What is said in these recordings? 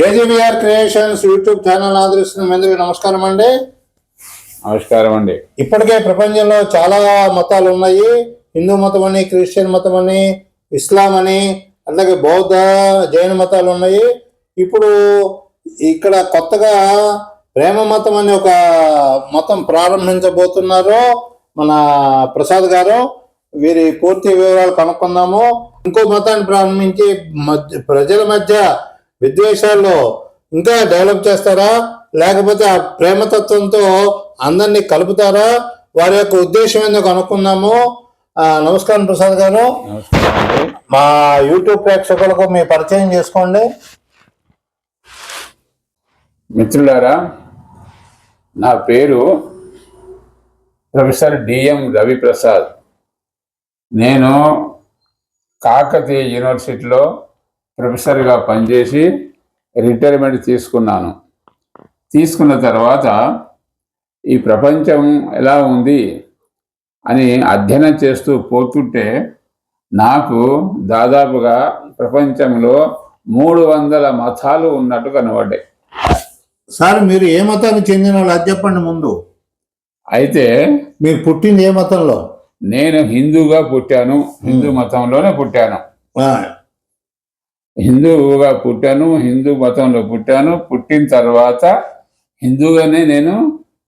AGVR creations YouTube channel ఆదరిస్తున్న అందరికీ నమస్కారం అండి. నమస్కారం అండి. ఇప్పటికే ప్రపంచంలో చాలా మతాలు ఉన్నాయి. హిందూ మతం అని క్రిస్టియన్ మతం అని ఇస్లాం అని అలాగే బౌద్ధ జైన మతాలు ఉన్నాయి. ఇప్పుడు ఇక్కడ కొత్తగా ప్రేమ మతం అని ఒక మతం ప్రారంభించబోతున్నారు మన ప్రసాద్ గారు. వీరి పూర్తి వివరాలు కనుక్కుందాము. ఇంకో మతాన్ని ప్రారంభించి మధ్య ప్రజల మధ్య విద్వేషాల్లో ఇంకా డెవలప్ చేస్తారా? లేకపోతే ఆ ప్రేమతత్వంతో అందరినీ కలుపుతారా? వారి యొక్క ఉద్దేశం ఏందో కనుక్కుందాము. నమస్కారం ప్రసాద్ గారు. మా యూట్యూబ్ ప్రేక్షకులకు మీ పరిచయం చేసుకోండి. మిత్రులారా నా పేరు ప్రొఫెసర్ డిఎం రవిప్రసాద్. నేను కాకతీయ యూనివర్సిటీలో ప్రొఫెసర్గా పనిచేసి రిటైర్మెంట్ తీసుకున్నాను. తీసుకున్న తర్వాత ఈ ప్రపంచం ఎలా ఉంది అని అధ్యయనం చేస్తూ పోతుంటే నాకు దాదాపుగా ప్రపంచంలో మూడు వందల మతాలు ఉన్నట్టు కనబడ్డాయి. సార్ మీరు ఏ మతానికి చెందిన వాళ్ళు? అది చెప్పండి ముందు. అయితే మీరు పుట్టింది ఏ మతంలో? నేను హిందూగా పుట్టాను. హిందూ మతంలోనే పుట్టాను. హిందువుగా పుట్టాను హిందూ మతంలో పుట్టాను. పుట్టిన తర్వాత హిందూగానే నేను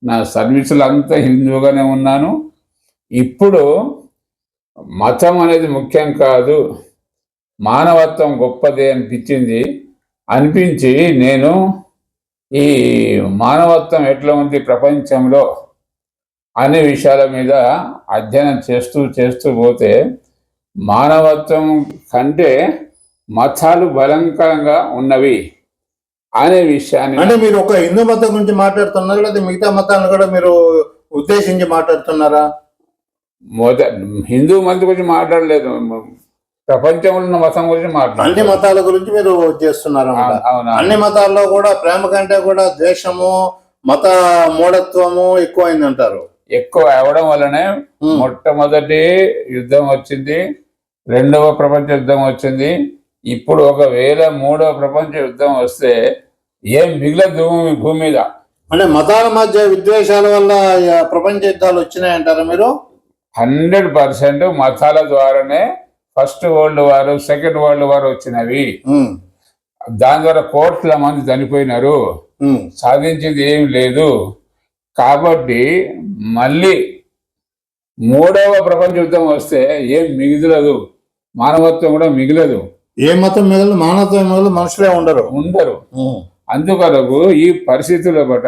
నా సర్వీసులు అంతా హిందువుగానే ఉన్నాను. ఇప్పుడు మతం అనేది ముఖ్యం కాదు. మానవత్వం గొప్పది అనిపించింది. అనిపించి నేను ఈ మానవత్వం ఎట్లా ఉంది ప్రపంచంలో అనే విషయాల మీద అధ్యయనం చేస్తూ చేస్తూ పోతే మానవత్వం కంటే మతాలు బలంకరంగా ఉన్నవి అనే విషయాన్ని అంటే మీరు ఒక హిందూ మతం గురించి మాట్లాడుతున్నారా లేదా మిగతా మతాలను కూడా మీరు ఉద్దేశించి మాట్లాడుతున్నారా? మొద హిందూ మతం గురించి మాట్లాడలేదు. ప్రపంచంలో ఉన్న మతం గురించి అన్ని మాట్లాడలేదు మతాల గురించి మీరు చేస్తున్నారు అన్ని మతాల్లో కూడా ప్రేమ కంటే కూడా ద్వేషము మత మూఢత్వము ఎక్కువైంది అంటారు ఎక్కువ అవడం వల్లనే. మొట్టమొదటి యుద్ధం వచ్చింది. రెండవ ప్రపంచ యుద్ధం వచ్చింది. ఇప్పుడు ఒకవేళ మూడవ ప్రపంచ యుద్ధం వస్తే ఏం మిగిలదు భూమి మీద. అంటే మతాల మధ్య విద్వేషాల వల్ల ప్రపంచ యుద్ధాలు వచ్చినాయంటారా మీరు? హండ్రెడ్ పర్సెంట్ మతాల ద్వారానే first world war second world war వచ్చినవి. దాని ద్వారా కోట్ల మంది చనిపోయినారు. సాధించింది ఏం లేదు. కాబట్టి మళ్ళీ మూడవ ప్రపంచ యుద్ధం వస్తే ఏం మిగిలదు. మానవత్వం కూడా మిగిలదు. ఏ మతం మీద మానవత్వం మీద మనుషులే ఉండరు. ఉండరు. అందుకొరకు ఈ పరిస్థితుల పట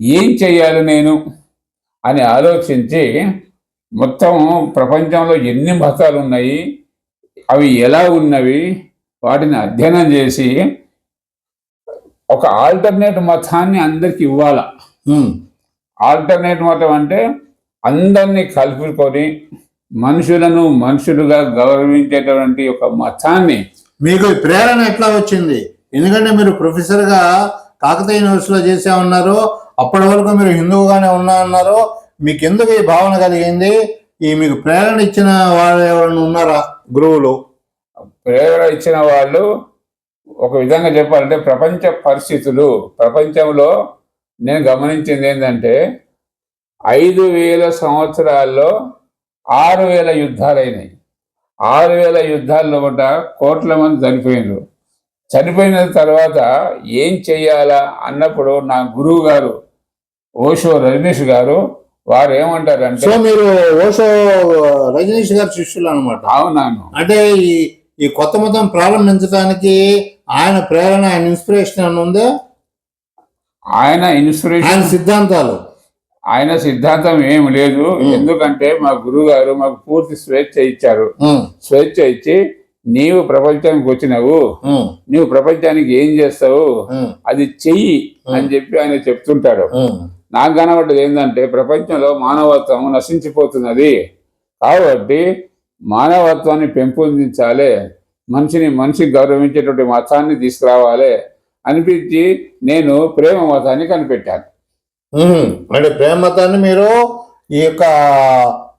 ఏం చెయ్యాలి నేను అని ఆలోచించి మొత్తం ప్రపంచంలో ఎన్ని మతాలు ఉన్నాయి అవి ఎలా ఉన్నవి వాటిని అధ్యయనం చేసి ఒక ఆల్టర్నేట్ మతాన్ని అందరికి ఇవ్వాల. ఆల్టర్నేట్ మతం అంటే అందరినీ కలుపుకొని మనుషులను మనుషులుగా గౌరవించేటువంటి ఒక మతాన్ని మీకు ప్రేరణ ఎట్లా వచ్చింది? ఎందుకంటే మీరు ప్రొఫెసర్గా కాకతీయ యూనివర్సిటీలో చేసే ఉన్నారు అప్పటి వరకు మీరు హిందువుగానే ఉన్నా అన్నారు మీకు ఎందుకు ఈ భావన కలిగింది? ఈ మీకు ప్రేరణ ఇచ్చిన వాళ్ళు ఎవరైనా ఉన్నారా గురువులు? ప్రేరణ ఇచ్చిన వాళ్ళు ఒక విధంగా చెప్పాలంటే ప్రపంచ పరిస్థితులు ప్రపంచంలో నేను గమనించింది ఏంటంటే ఐదు వేల సంవత్సరాల్లో ఆరు వేల యుద్ధాలు అయినాయి ఆరు వేల యుద్ధాల్లో కూడా కోట్ల మంది చనిపోయినారు. చనిపోయిన తర్వాత ఏం చెయ్యాలా అన్నప్పుడు నా గురువు గారు ఓషో రజనీష్ గారు వారు ఏమంటారంటే సో మీరు ఓషో రజనీష్ గారి శిష్యులు అనమాట అవునాను అంటే ఈ ఈ కొత్త మతం ప్రారంభించడానికి ఆయన ప్రేరణ ఆయన ఇన్స్పిరేషన్ అని ఉందా? ఆయన ఇన్స్పిరేషన్ ఆయన సిద్ధాంతాలు. ఆయన సిద్ధాంతం ఏమి లేదు. ఎందుకంటే మా గురువు గారు మాకు పూర్తి స్వేచ్ఛ ఇచ్చారు. స్వేచ్ఛ ఇచ్చి నీవు ప్రపంచానికి వచ్చినావు. నీవు ప్రపంచానికి ఏం చేస్తావు? అది చెయ్యి అని చెప్పి ఆయన చెప్తుంటాడు. నాకు కనబడ్డది ఏంటంటే ప్రపంచంలో మానవత్వం నశించిపోతున్నది. కాబట్టి మానవత్వాన్ని పెంపొందించాలి. మనిషిని మనిషి గౌరవించేటువంటి మతాన్ని తీసుకురావాలి. అనిపించి నేను ప్రేమ మతాన్ని కనిపెట్టాను. అంటే ప్రేమ మతాన్ని మీరు ఈ యొక్క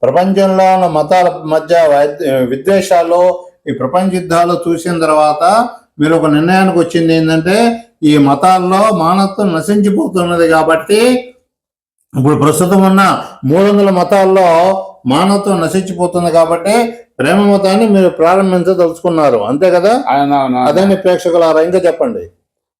ప్రపంచంలో ఉన్న మతాల మధ్య విద్వేషాలు ఈ ప్రపంచ యుద్ధాలు చూసిన తర్వాత మీరు ఒక నిర్ణయానికి వచ్చింది ఏంటంటే ఈ మతాల్లో మానవత్వం నశించిపోతున్నది కాబట్టి ఇప్పుడు ప్రస్తుతం ఉన్న మూడు వందల మతాల్లో మానవత్వం నశించిపోతుంది కాబట్టి ప్రేమ మతాన్ని మీరు ప్రారంభించదలుచుకున్నారు. అంతే కదా? అదని ప్రేక్షకులారా? ఇంకా చెప్పండి.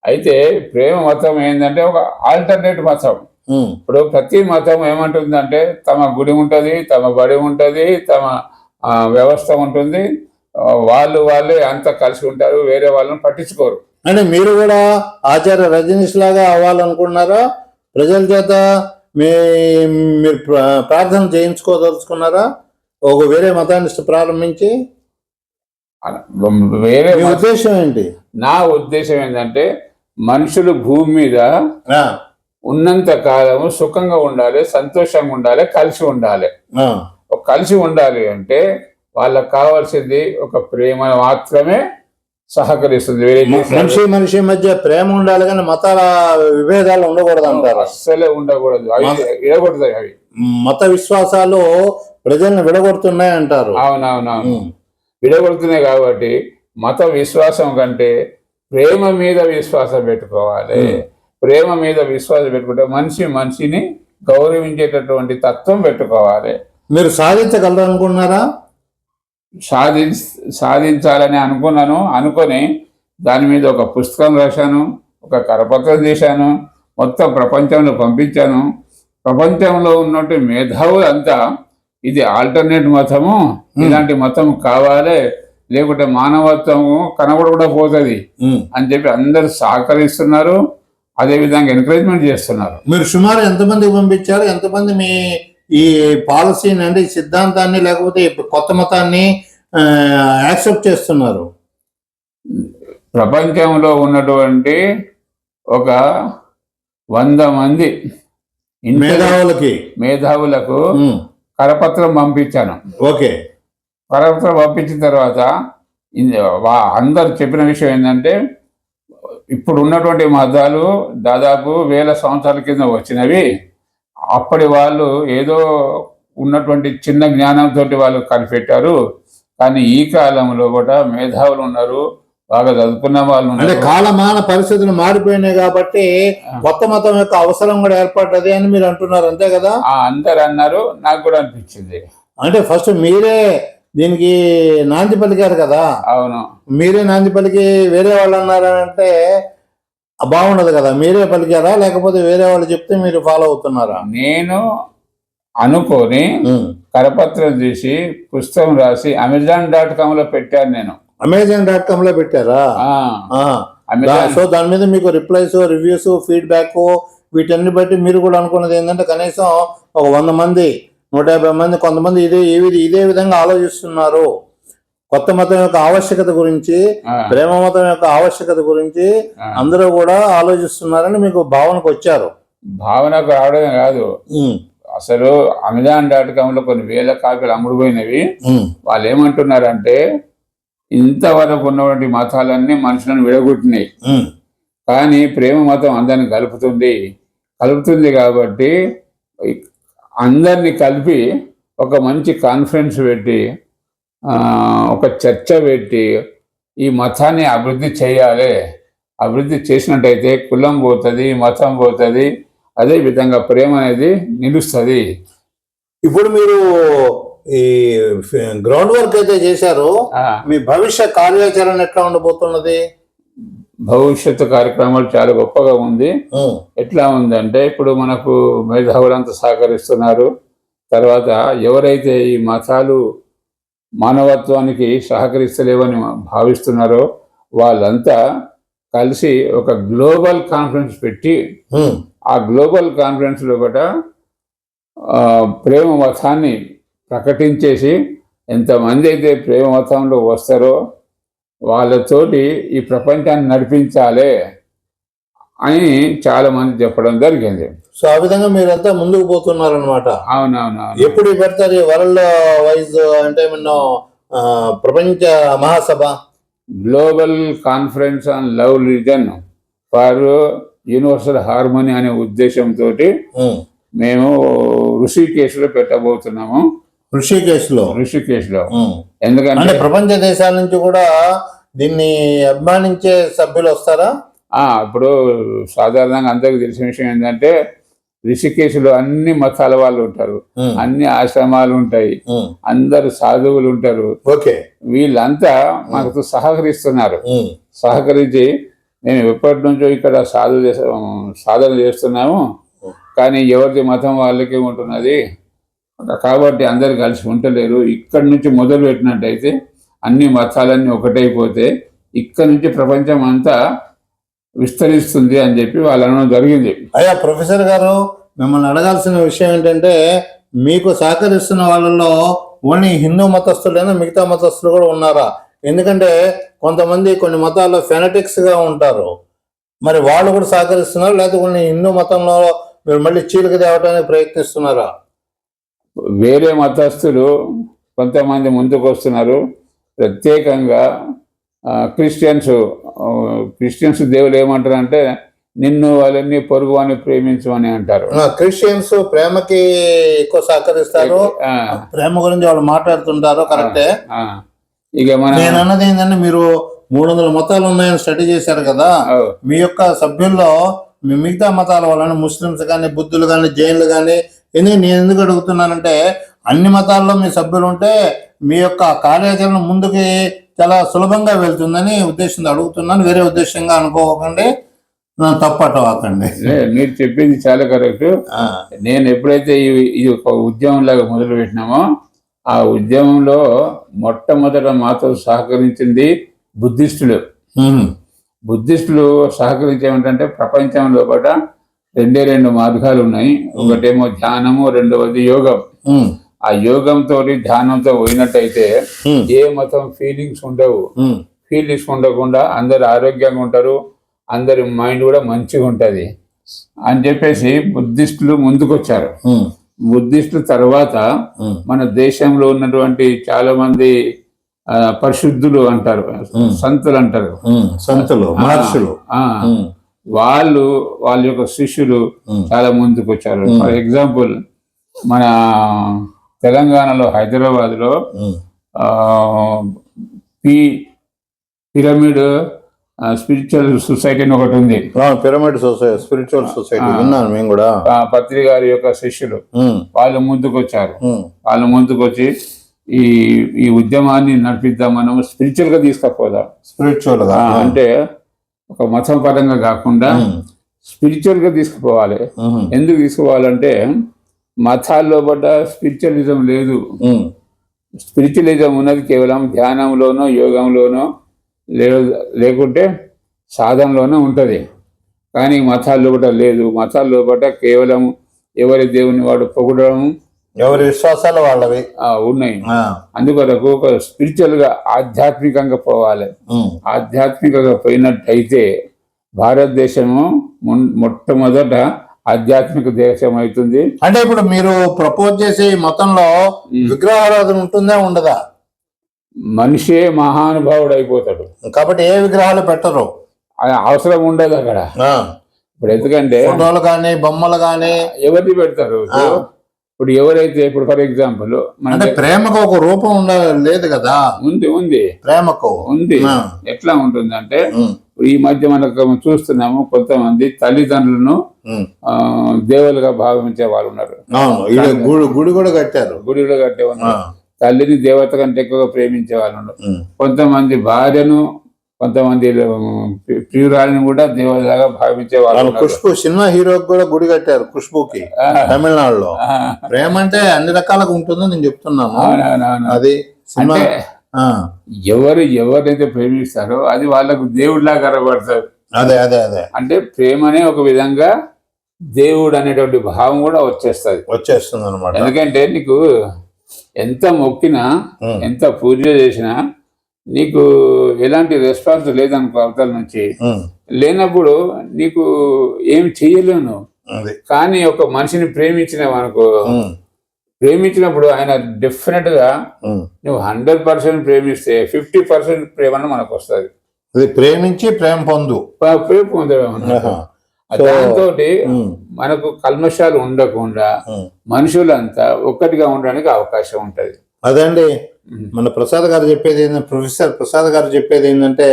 అయితే ప్రేమ మతం ఏంటంటే ఒక ఆల్టర్నేట్ మతం. ఇప్పుడు ప్రతి మతం ఏమంటుందంటే తమ గుడి ఉంటుంది తమ బడి ఉంటుంది తమ వ్యవస్థ ఉంటుంది. వాళ్ళు వాళ్ళే అంతా కలిసి ఉంటారు వేరే వాళ్ళని పట్టించుకోరు. అంటే మీరు కూడా ఆచార్య రజనీష్ లాగా అవ్వాలనుకున్నారా ప్రజల చేత మీ మీరు ప్ర- ప్రార్థన చేయించుకోదలుచుకున్నారా? ఒక వేరే మతాన్ని ప్రారంభించి? వేరే ఉద్దేశం ఏంటి? నా ఉద్దేశం ఏంటంటే మనుషులు భూమి మీద ఉన్నంత కాలము సుఖంగా ఉండాలి సంతోషంగా ఉండాలి కలిసి ఉండాలి. కలిసి ఉండాలి అంటే వాళ్ళకి కావాల్సింది ఒక ప్రేమ మాత్రమే సహకరిస్తుంది మనిషి మనిషి మధ్య ప్రేమ ఉండాలి కానీ మతాల విభేదాలు ఉండకూడదు అంటారు. అస్సలే ఉండకూడదు. అవి ఇడగొడతాయి అవి. మత విశ్వాసాలు ప్రజల్ని విడగొడుతున్నాయి అంటారు. అవునవునవును. విడగొడుతున్నాయి కాబట్టి మత విశ్వాసం కంటే ప్రేమ మీద విశ్వాసం పెట్టుకోవాలి. ప్రేమ మీద విశ్వాసం పెట్టుకుంటే మనిషి మనిషిని గౌరవించేటటువంటి తత్వం పెట్టుకోవాలి. మీరు సాధించగలరు అనుకున్నారా సాధి సాధించాలని అనుకున్నాను అనుకొని దాని మీద ఒక పుస్తకం రాశాను ఒక కరపత్రం చేశాను మొత్తం ప్రపంచంలో పంపించాను. ప్రపంచంలో ఉన్నట్టు మేధావులు అంతా ఇది ఆల్టర్నేట్ మతము ఇలాంటి మతం కావాలి లేకుంటే మానవత్వము కనబడకుండా పోతుంది. అని చెప్పి అందరు సహకరిస్తున్నారు. అదే విధంగా ఎంకరేజ్మెంట్ చేస్తున్నారు. మీరు సుమారు ఎంతమందికి పంపించారు? ఎంతమంది మీ ఈ పాలసీని అంటే ఈ సిద్ధాంతాన్ని లేకపోతే కొత్త మతాన్ని యాక్సెప్ట్ చేస్తున్నారు? ప్రపంచంలో ఉన్నటువంటి ఒక వంద మంది మేధావులకి. మేధావులకు కరపత్రం పంపించాను. ఓకే. కరపత్రం పంపించిన తర్వాత అందరు చెప్పిన విషయం ఏంటంటే ఇప్పుడు ఉన్నటువంటి మతాలు దాదాపు వేల సంవత్సరాల కింద వచ్చినవి. అప్పటి వాళ్ళు ఏదో ఉన్నటువంటి చిన్న జ్ఞానంతో వాళ్ళు కనిపెట్టారు. కానీ ఈ కాలంలో కూడా మేధావులు ఉన్నారు. బాగా చదువుకున్న వాళ్ళు అంటే ఉన్నారు కాలమాన పరిస్థితులు మారిపోయినాయి కాబట్టి కొత్త మతం యొక్క అవసరం కూడా ఏర్పడ్డది అని మీరు అంటున్నారు. అంతే కదా? ఆ అందరు అన్నారు నాకు కూడా అనిపించింది. అంటే ఫస్ట్ మీరే దీనికి నాంది పలికారు కదా? అవును. మీరే నాంది పలికి వేరే వాళ్ళు అన్నారని అంటే బాగుండదు కదా? మీరే పలికారా? లేకపోతే వేరే వాళ్ళు చెప్తే మీరు ఫాలో అవుతున్నారా? నేను అనుకొని. కరపత్రం తీసి పుస్తకం రాసి అమెజాన్ డాట్ కామ్లో పెట్టాను నేను. అమెజాన్ డాట్ కామ్లో పెట్టారా? సో దాని మీద మీకు రిప్లైస్ రివ్యూస్ ఫీడ్బ్యాక్ వీటన్ని బట్టి మీరు కూడా అనుకున్నది ఏంటంటే కనీసం ఒక వంద మంది నూట యాభై మంది కొంతమంది ఇదే ఈ- ఇదే విధంగా ఆలోచిస్తున్నారు. కొత్త మతం యొక్క ఆవశ్యకత గురించి ప్రేమ మతం యొక్క ఆవశ్యకత గురించి. అందరూ కూడా ఆలోచిస్తున్నారని మీకు భావనకు వచ్చారు. భావనకు రావడమే కాదు. అసలు అమెజాన్ డాట్ కామ్లో కొన్ని వేల కాపీలు అమ్ముడుపోయినవి. వాళ్ళు ఏమంటున్నారంటే ఇంతవరకు ఉన్నటువంటి మతాలన్నీ మనుషులను విడగొట్టినాయి. కానీ ప్రేమ మతం అందరిని కలుపుతుంది. కలుపుతుంది కాబట్టి అందరినీ కలిపి ఒక మంచి కాన్ఫరెన్స్ పెట్టి ఒక చర్చ పెట్టి ఈ మతాన్ని అభివృద్ధి చేయాలి. అభివృద్ధి చేసినట్టయితే కులం పోతుంది మతం పోతుంది అదే విధంగా ప్రేమ అనేది నిలుస్తుంది. ఇప్పుడు మీరు ఈ గ్రౌండ్ వర్క్ అయితే చేశారు. మీ భవిష్య కార్యాచరణ ఎట్లా ఉండబోతున్నది? భవిష్యత్తు కార్యక్రమాలు చాలా గొప్పగా ఉంది. ఎట్లా ఉందంటే ఇప్పుడు మనకు మేధావులంతా సహకరిస్తున్నారు. తర్వాత ఎవరైతే ఈ మతాలు మానవత్వానికి సహకరిస్తలేవని భావిస్తున్నారో వాళ్ళంతా కలిసి ఒక గ్లోబల్ కాన్ఫరెన్స్ పెట్టి ఆ. గ్లోబల్ కాన్ఫరెన్స్లో కూడా ప్రేమ మతాన్ని ప్రకటించేసి ఎంతమంది అయితే ప్రేమ మతంలో వస్తారో వాళ్ళతోటి ఈ ప్రపంచాన్ని నడిపించాలి అని చాలా మంది చెప్పడం జరిగింది. సో ఆ విధంగా మీరంతా ముందుకు పోతున్నారు అనమాట అవునవునవును. ఎప్పుడు పెడతారు వరల్డ్ వైజ్ అంటే మన ప్రపంచ మహాసభ? Global conference on love reason for universal harmony అనే ఉద్దేశంతో మేము ఋషికేశ్లో పెట్టబోతున్నాము. ఋషికేశ్లో. అంటే ఎందుకంటే ప్రపంచ దేశాల నుంచి కూడా దీన్ని అభిమానించే సభ్యులు వస్తారా? ఆ, ఇప్పుడు సాధారణంగా అందరికీ తెలిసిన విషయం ఏంటంటే రిషికేశ్లో అన్ని మతాల వాళ్ళు ఉంటారు. అన్ని ఆశ్రమాలు ఉంటాయి. అందరు సాధువులు ఉంటారు. ఓకే. వీళ్ళంతా మాకు సహకరిస్తున్నారు. సహకరించి మేము ఎప్పటి నుంచో ఇక్కడ చేసా సాధన చేస్తున్నాము. కానీ ఎవరిది మతం వాళ్ళకే ఉంటున్నది? కాబట్టి అందరు కలిసి ఉండలేరు. ఇక్కడి నుంచి మొదలు పెట్టినట్టయితే అన్ని మతాలన్నీ ఒకటైపోతే ఇక్కడి నుంచి ప్రపంచం అంతా విస్తరిస్తుంది అని చెప్పి వాళ్ళు అనడం జరిగింది. అయ్యా ప్రొఫెసర్ గారు మిమ్మల్ని అడగాల్సిన విషయం ఏంటంటే మీకు సహకరిస్తున్న వాళ్ళలో ఓన్లీ హిందూ మతస్థులైనా మిగతా మతస్థులు కూడా ఉన్నారా? ఎందుకంటే కొంతమంది కొన్ని మతాల్లో ఫెనటిక్స్గా ఉంటారు. మరి వాళ్ళు కూడా సహకరిస్తున్నారు లేకపోతే కొన్ని హిందూ మతంలో మీరు మళ్ళీ చీలిక తేవటానికి ప్రయత్నిస్తున్నారా? వేరే మతస్థులు కొంతమంది ముందుకు వస్తున్నారు ప్రత్యేకంగా క్రిస్టియన్స్ క్రిస్టియన్స్ దేవులు ఏమంటారంటే నిన్ను వాళ్ళని పొరుగు అని ప్రేమించమని అంటారు క్రిస్టియన్స్ ప్రేమకి ఎక్కువ సహకరిస్తారు. ప్రేమ గురించి వాళ్ళు మాట్లాడుతుంటారు కరెక్టే. ఇక మన నేను అన్నది ఏంటంటే మీరు మూడు వందల మతాలు ఉన్నాయని స్టడీ చేశారు కదా. మీ యొక్క సభ్యుల్లో మిగతా మతాల వాళ్ళని ముస్లిమ్స్ కానీ బుద్ధులు కానీ జైన్లు కానీ ఎందుకు నేను ఎందుకు అడుగుతున్నానంటే అన్ని మతాల్లో మీ సభ్యులు ఉంటే మీ యొక్క కార్యాచరణ ముందుకి చాలా సులభంగా వెళ్తుందని ఉద్దేశంతో అడుగుతున్నాను. వేరే ఉద్దేశంగా అనుకోకండి. నన్ను తప్పటవాకండి మీరు చెప్పింది చాలా కరెక్ట్. నేను ఎప్పుడైతే ఈ- ఇది ఒక ఉద్యమం లాగా మొదలు పెట్టినామో ఆ ఉద్యమంలో మొట్టమొదట మాతో సహకరించింది బుద్ధిస్టులు. బుద్ధిస్టులు సహకరించేమంటే ప్రపంచం లోపల రెండే రెండు మార్గాలు ఉన్నాయి. ఒకటేమో ధ్యానము రెండవది యోగం. ఆ యోగంతో ధ్యానంతో పోయినట్టయితే ఏ మతం ఫీలింగ్స్ ఉండవు. ఫీలింగ్స్ ఉండకుండా అందరు ఆరోగ్యంగా ఉంటారు అందరి మైండ్ కూడా మంచిగా ఉంటుంది అని చెప్పేసి బుద్ధిస్టులు ముందుకొచ్చారు. బుద్ధిస్టుల తర్వాత మన దేశంలో ఉన్నటువంటి చాలా మంది పరిశుద్ధులు అంటారు సంతులు అంటారు. సంతులు మహర్షులు. వాళ్ళు వాళ్ళ యొక్క శిష్యులు చాలా ముందుకు వచ్చారు ఫర్ ఎగ్జాంపుల్ మన తెలంగాణలో హైదరాబాద్లో ఉమ్, ఆ, పి పిరమిడ్ స్పిరిచువల్ సొసైటీ అని ఒకటి ఉంది. పిరమిడ్ సొసైటీ స్పిరిచువల్ సొసైటీ విన్నాను మేము కూడా. పత్రి గారి యొక్క శిష్యులు. వాళ్ళు ముందుకు వచ్చారు వాళ్ళు ముందుకు వచ్చి ఈ ఈ ఉద్యమాన్ని నడిపిద్దాం మనము స్పిరిచువల్గా తీసుకుపోదాం స్పిరిచువల్గా అంటే ఒక మతం పరంగా కాకుండా స్పిరిచువల్గా తీసుకుపోవాలి. ఎందుకు తీసుకుపోవాలంటే మతాల్లో పడ్డ స్పిరిచువలిజం లేదు. స్పిరిచువలిజం ఉన్నది కేవలం ధ్యానంలోనో యోగంలోనో లేకుంటే సాధనలోనో ఉంటుంది. కానీ మతాల్లో కూడా లేదు. మతాల్లో పట్ల కేవలం ఎవరి దేవుని వాడు పొగడడం ఎవరి విశ్వాసాలు వాళ్ళవి. ఉన్నాయి. అందుకొరకు ఒక స్పిరిచువల్గా ఆధ్యాత్మికంగా పోవాలి. ఆధ్యాత్మికంగా పోయినట్టయితే భారతదేశము మొట్టమొదట ఆధ్యాత్మిక దేశం అవుతుంది. అంటే ఇప్పుడు మీరు ప్రపోజ్ చేసే మతంలో విగ్రహారాధన ఉంటుందా ఉండదా? మనిషే మహానుభావుడు అయిపోతాడు కాబట్టి ఏ విగ్రహాలు పెట్టరు? అవసరం ఉండదు అక్కడ. ఇప్పుడు ఎందుకంటే ఫోటోలు కానీ బొమ్మలు కానీ ఎవరిని పెడతారు? ఇప్పుడు ఎవరైతే ఇప్పుడు ఫర్ ఎగ్జాంపుల్ మన అంటే ప్రేమకు ఒక రూపం ఉండ లేదు కదా? ఉంది ఉంది. ప్రేమకు. ఉంది. ఎట్లా ఉంటుందంటే ఉమ్, ఈ మధ్య మనకు చూస్తున్నాము కొంతమంది తల్లిదండ్రులను దేవులుగా భావించే వాళ్ళు ఉన్నారు. గుడి గుడి కూడా కట్టారు. గుడిలో కట్టే ఆ, ఉన్నారు. తల్లిని దేవత కంటే ఎక్కువగా ప్రేమించే వాళ్ళు ఉన్నారు. కొంతమంది భార్యను కొంతమంది ప్రియురాలిని కూడా దేవతలాగా భావించే వాళ్ళు. ఖుష్బు సినిమా హీరోకి కూడా గుడి కట్టారు ఖుష్బుకి తమిళనాడులో. ప్రేమ అంటే అన్ని రకాలుగా ఉంటుందని నేను చెప్తున్నాను. అది సినిమా ఎవరు ఎవరైతే ప్రేమిస్తారో అది వాళ్ళకు దేవుడిలా కనబడతారు అదే అదే అదే. అంటే ప్రేమనే ఒక విధంగా దేవుడు అనేటువంటి భావం కూడా వచ్చేస్తుంది. వచ్చేస్తుంది అనమాట ఎందుకంటే నీకు ఎంత మొక్కినా. ఎంత పూజ చేసినా నీకు ఎలాంటి రెస్పాన్స్ లేదనుకో అవతల నుంచి. లేనప్పుడు నీకు ఏం చెయ్యలేను. కానీ ఒక మనిషిని ప్రేమించినావు అనుకో. ప్రేమించినప్పుడు ఆయన డెఫినెట్గా. నువ్వు హండ్రెడ్ పర్సెంట్ ప్రేమిస్తే ఫిఫ్టీ పర్సెంట్ ప్రేమ మనకు వస్తుంది. అది ప్రేమించి ప్రేమ పొందు. ప్రేమ పొందడం దాంతో మనకు కల్మషాలు ఉండకుండా. మనుషులంతా ఒక్కటిగా ఉండడానికి అవకాశం ఉంటది. అదండి. మన ప్రసాద్ గారు చెప్పేది ఏంటంటే ప్రొఫెసర్ ప్రసాద్ గారు చెప్పేది ఏంటంటే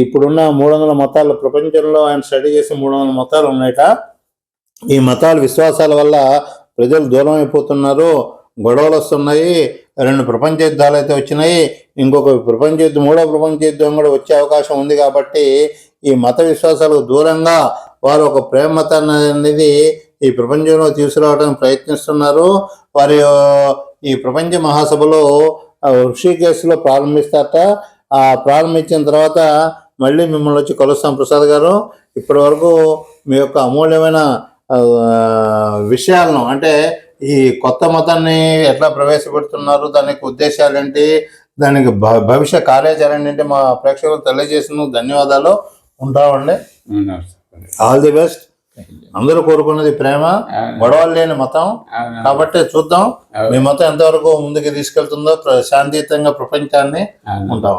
ఇప్పుడున్న మూడు వందల మతాలు ప్రపంచంలో ఆయన స్టడీ చేసి మూడు వందల మతాలు ఉన్నాయట. ఈ మతాల విశ్వాసాల వల్ల ప్రజలు దూరం అయిపోతున్నారు గొడవలు వస్తున్నాయి రెండు ప్రపంచ యుద్ధాలు అయితే వచ్చినాయి ఇంకొక ప్రపంచ యుద్ధం మూడో ప్రపంచ యుద్ధం కూడా వచ్చే అవకాశం ఉంది కాబట్టి ఈ మత విశ్వాసాలకు దూరంగా వారు ఒక ప్రేమ మతాన్ని అనేది ఈ ప్రపంచంలో తీసుకురావడానికి ప్రయత్నిస్తున్నారు. వారి ఈ ప్రపంచ మహాసభలో ఋషికేశ్లో ప్రారంభిస్తారట. ఆ ప్రారంభించిన తర్వాత మళ్ళీ మిమ్మల్ని వచ్చి కలుస్తాం ప్రసాద్ గారు. ఇప్పటి వరకు మీ యొక్క అమూల్యమైన విషయాలను అంటే ఈ కొత్త మతాన్ని ఎట్లా ప్రవేశపెడుతున్నారు దానికి ఉద్దేశాలు ఏంటి దానికి భ- భవిష్య కార్యాచరణ ఏంటి మా ప్రేక్షకులు తెలియజేసినందుకు ధన్యవాదాలు. ఉంటామండి. ఆల్ ది బెస్ట్ అందరూ కోరుకున్నది ప్రేమ. గొడవలు లేని మతం. కాబట్టి చూద్దాం మీ మతం ఎంతవరకు ముందుకు తీసుకెళ్తుందో శాంతియుతంగా ప్రపంచాన్ని అవును. ఉంటాం